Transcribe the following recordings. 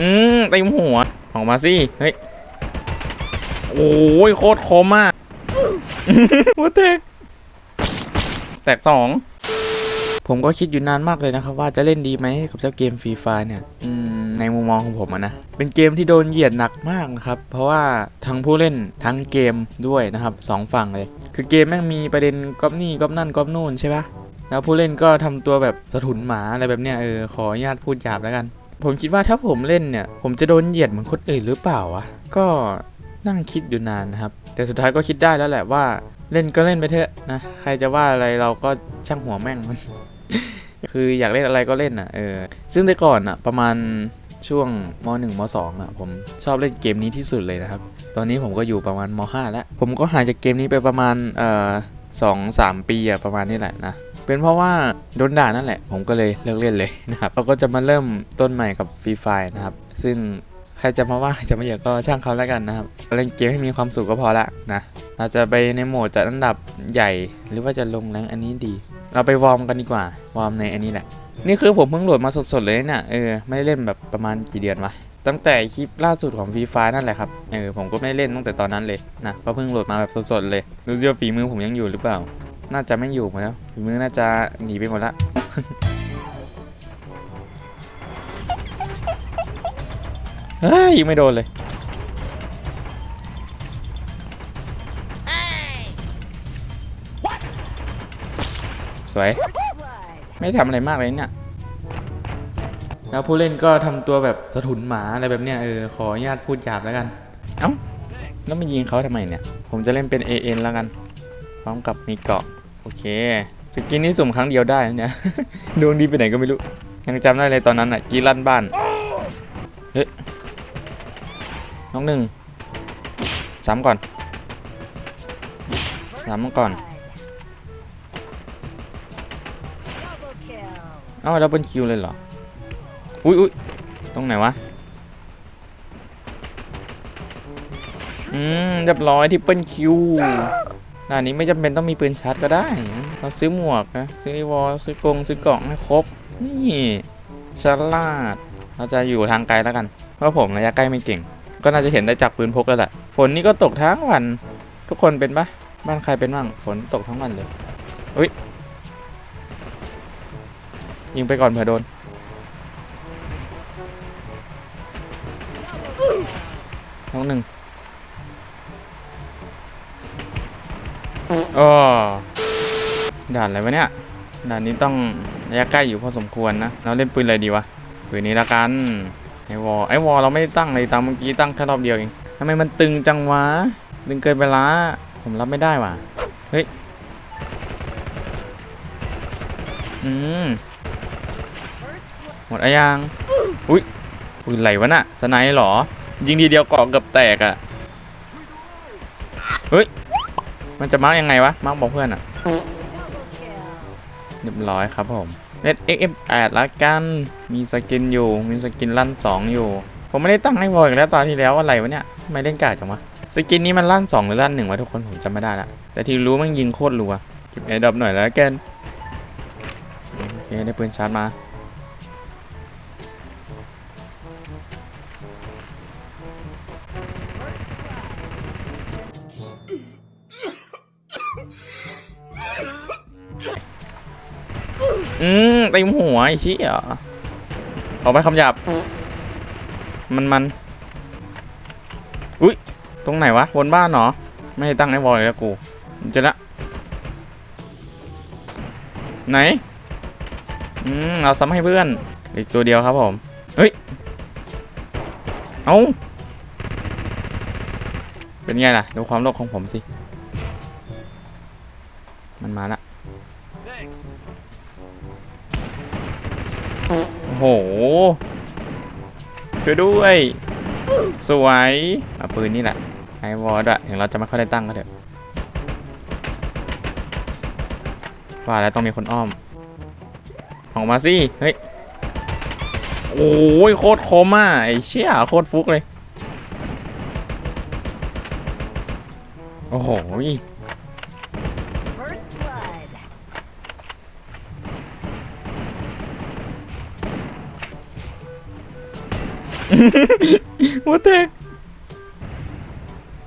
อืมเต็มหัว ออกมาสิ เฮ้ย โอ้ยโคตรคมอะหัวแตก แตกสอง ผมก็คิดอยู่นานมากเลยนะครับ ว่าจะเล่นดีไหมกับเจ้าเกมฟรีไฟเนี่ย อืม ในมุมมองของผมนะ เป็นเกมที่โดนเหยียดหนักมากนะครับ เพราะว่าทั้งผู้เล่นทั้งเกมด้วยนะครับสองฝั่งเลย คือเกมแม่งมีประเด็นก๊อปนี่ก๊อปนั่นก๊อปนู่นใช่ปะแล้วผู้เล่นก็ทำตัวแบบสะทุนหมาอะไรแบบเนี้ยเออขออนุญาตพูดหยาบแล้วกัน ผมคิดว่าถ้าผมเล่นเนี่ย ผมจะโดนเหยียดเหมือนคนอื่นหรือเปล่าวะ ก็นั่งคิดอยู่นานนะครับ แต่สุดท้ายก็คิดได้แล้วแหละว่าเล่นก็เล่นไปเถอะนะ ใครจะว่าอะไรเราก็ช่างหัวแม่งมัน คืออยากเล่นอะไรก็เล่นอะเออ ซึ่งแต่ก่อนอะประมาณช่วงม .1 ม .2 อะผมชอบเล่นเกมนี้ที่สุดเลยนะครับ ตอนนี้ผมก็อยู่ประมาณม .5 แล้ว ผมก็หายจากเกมนี้ไปประมาณเอ่อสองสามปีอะประมาณนี้แหละนะ เป็นเพราะว่าโดนด่านั่นแหละ ผมก็เลยเลิกเล่นเลยนะครับเราก็จะมาเริ่มต้นใหม่กับฟรีไฟนะครับ ซึ่งใครจะมาว่าจะมาเหยียดก็ช่างเขาแล้วกันนะครับเล่นเกมให้มีความสุขก็พอละนะเราจะไปในโหมดจัดอันดับใหญ่หรือว่าจะลงแรงอันนี้ดี เราไปวอร์มกันดีกว่าวอร์มในอันนี้แหละ นี่คือผมเพิ่งโหลดมาสดๆเลยเนี่ยเออไม่ได้เล่นแบบประมาณกี่เดือนวะตั้งแต่คลิปล่าสุดของฟรีไฟนั่นแหละครับเออผมก็ไม่ได้เล่นตั้งแต่ตอนนั้นเลยนะก็เพิ่งโหลดมาแบบสดๆเลยดูซิว่าฝีมือผมยังอยู่หรือเปล่า น่าจะไม่อยู่หมดแล้วฝีมือน่าจะหนีไปหมดละเฮ้ยยิงไม่โดนเลยสวย ไม่ทำอะไรมากเลยเนี่ย แล้วผู้เล่นก็ทำตัวแบบสะทุนหมาอะไรแบบเนี้ยเออขออนุญาตพูดหยาบแล้วกัน เอ้า แล้วมายิงเขาทำไมเนี่ย ผมจะเล่นเป็น AN แล้วกัน พร้อมกับมีเกาะ โอเคสกินนี้สุ่มครั้งเดียวได้เนี่ยดวงดีไปไหนก็ไม่รู้ ยังจำได้เลยตอนนั้นอะกรีดลั่นบ้านเฮ้ยน้องหนึ่งซ้ำก่อนซ้ำก่อนเอ้าดับเบิลคิวเลยเหรอ อุ้ยอุ้ยตรงไหนวะ อืมเรียบร้อยที่เปิลคิว ด่านนี้ไม่จำเป็นต้องมีปืนชาร์จก็ได้ เราซื้อหมวกนะซื้อไอวอลซื้อกงซื้อกล่องให้ครบ นี่ฉลาด เราจะอยู่ทางไกลแล้วกัน เพราะผมระยะใกล้ไม่เก่ง ก็น่าจะเห็นได้จากปืนพกแล้วแหละ ฝนนี่ก็ตกทั้งวัน ทุกคนเป็นปะบ้านใครเป็นบ้าง ฝนตกทั้งวันเลยอุ้ย ยิงไปก่อนเผื่อโดน น้องหนึ่ง อ๋อด่านอะไรวะเนี่ย ด่านนี้ต้องระยะใกล้อยู่พอสมควรนะ เราเล่นปืนอะไรดีวะ ปืนนี้ละกัน ไอวอลไอวอลเราไม่ได้ตั้งเลยตามเมื่อกี้ตั้งแค่รอบเดียวเองทำไมมันตึงจังวะ ตึงเกินไปละ ผมรับไม่ได้ว่ะ เฮ้ย อืม หมดอายัง อุ้ยปืนไหลวะน่ะ สไนด์เหรอ ยิงทีเดียวเกาะเกือบแตกอะ่ะ เฮ้ย มันจะมาร์กยังไงวะ มาร์กบอกเพื่อนอะเรียบร้อยครับผมเน็ต XM8 ละกัน มีสกินอยู่ มีสกินลั่น 2 อยู่ ผมไม่ได้ตั้งให้บอยอีกแล้วตอนที่แล้วอะไรวะเนี่ย ไม่เล่นกากจังวะ สกินนี้มันลั่น 2 หรือลั่น1วะทุกคนผมจำไม่ได้ละ แต่ที่รู้มันยิงโคตรรัวเก็บแอร์ดรอปหน่อยแล้วกัน โอเคได้ปืนชาร์จมา อืมเต็มหัวไอ้ชี้อะออกไปคำหยาบ มันมันอุ้ย ตรงไหนวะ บนบ้านเหรอ ไม่ได้ตั้งไอ้บอยแล้วกูเจะละ ไหน อืม เราซ้ำให้เพื่อน อีกตัวเดียวครับผม เฮ้ย เอาเป็นไงล่ะ ดูความโลภของผมสิ มันมาละ โอ้โห ช่วยด้วย สวยเอาปืนนี่แหละไอวอร์ดอะถึงเราจะไม่ค่อยได้ตั้งก็เถอะว่าแล้วต้องมีคนอ้อม ออกมาสิ เฮ้ย โอ้ยโคตรคมอะไอเชี่ยโคตรฟุกเลย โอ้โห หัวแตก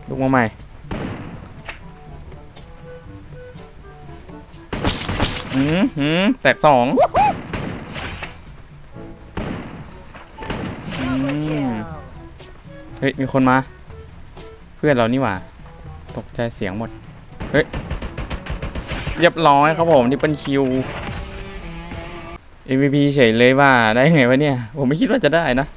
ลุกมาใหม่ หืมหืมแตกสองอืมเฮ้ย มีคนมา เพื่อนเรานี่หว่า ตกใจเสียงหมด เฮ้ย เรียบร้อยครับผม นี่เป็นคิว MVP เฉยเลยว่าได้ไงวะเนี่ย ผมไม่คิดว่าจะได้นะ